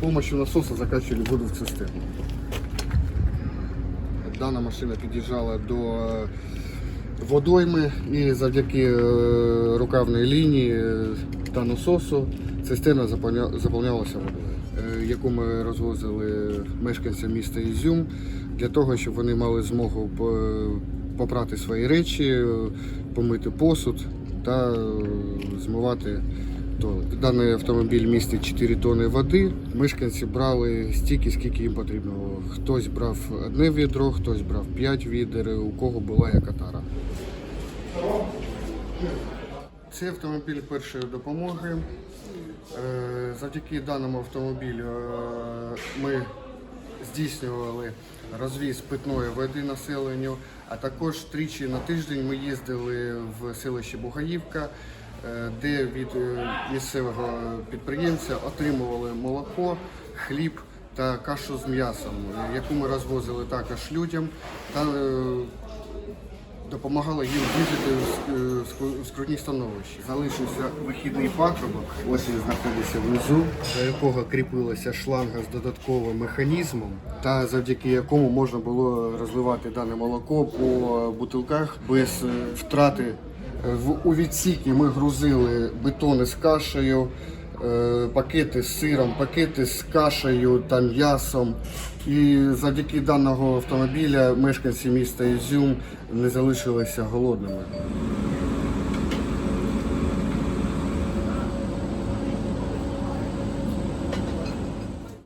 помощью насоса закачивали воду в цистерну. Дана машина під'їжджала до е, водойми і завдяки е, рукавної лінії е, та насосу цистерна заповнялася водою, яку ми розвозили мешканцям міста Ізюм для того, щоб вони мали змогу попрати свої речі, помити посуд та змивати туалет. Даний автомобіль містить 4 тонни води. Мешканці брали стільки, скільки їм потрібно. Хтось брав одне відро, хтось брав 5 відер, у кого була яка тара. Це автомобіль першої допомоги. Е, Завдяки даному автомобілю е, ми здійснювали розвіз питної води населенню, а також тричі на тиждень ми їздили в селище Бугаївка, де від е, місцевого підприємця отримували молоко, хліб та кашу з м'ясом, яку ми розвозили також людям та е, допомагала їм вижити в ск- в ск- в скрутній становищі. Залишився вихідний патрубок, ось він знаходиться внизу, до якого кріпилася шланга з додатковим механізмом, та завдяки якому можна було розливати дане молоко по бутилках без е, втрати. У відсіки ми грузили бетони з кашею, е, пакети з сиром, пакети з кашею та м'ясом. І завдяки даного автомобіля мешканці міста Ізюм не залишилися голодними.